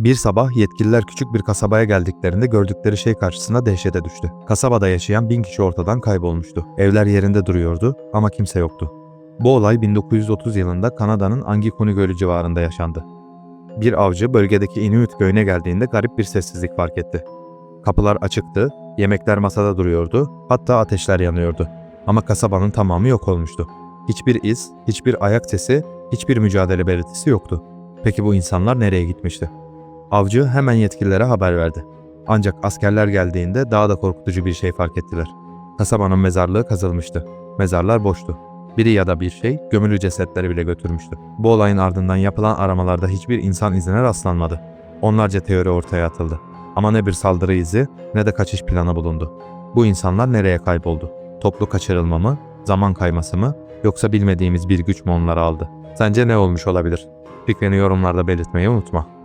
Bir sabah yetkililer küçük bir kasabaya geldiklerinde gördükleri şey karşısında dehşete düştü. Kasabada yaşayan bin kişi ortadan kaybolmuştu. Evler yerinde duruyordu ama kimse yoktu. Bu olay 1930 yılında Kanada'nın Angikuni Gölü civarında yaşandı. Bir avcı bölgedeki Inuit köyüne geldiğinde garip bir sessizlik fark etti. Kapılar açıktı, yemekler masada duruyordu, hatta ateşler yanıyordu. Ama kasabanın tamamı yok olmuştu. Hiçbir iz, hiçbir ayak sesi, hiçbir mücadele belirtisi yoktu. Peki bu insanlar nereye gitmişti? Avcı hemen yetkililere haber verdi. Ancak askerler geldiğinde daha da korkutucu bir şey fark ettiler. Kasabanın mezarlığı kazılmıştı. Mezarlar boştu. Biri ya da bir şey gömülü cesetleri bile götürmüştü. Bu olayın ardından yapılan aramalarda hiçbir insan izine rastlanmadı. Onlarca teori ortaya atıldı. Ama ne bir saldırı izi ne de kaçış planı bulundu. Bu insanlar nereye kayboldu? Toplu kaçırılma mı, zaman kayması mı yoksa bilmediğimiz bir güç mü onları aldı? Sence ne olmuş olabilir? Fikrini yorumlarda belirtmeyi unutma.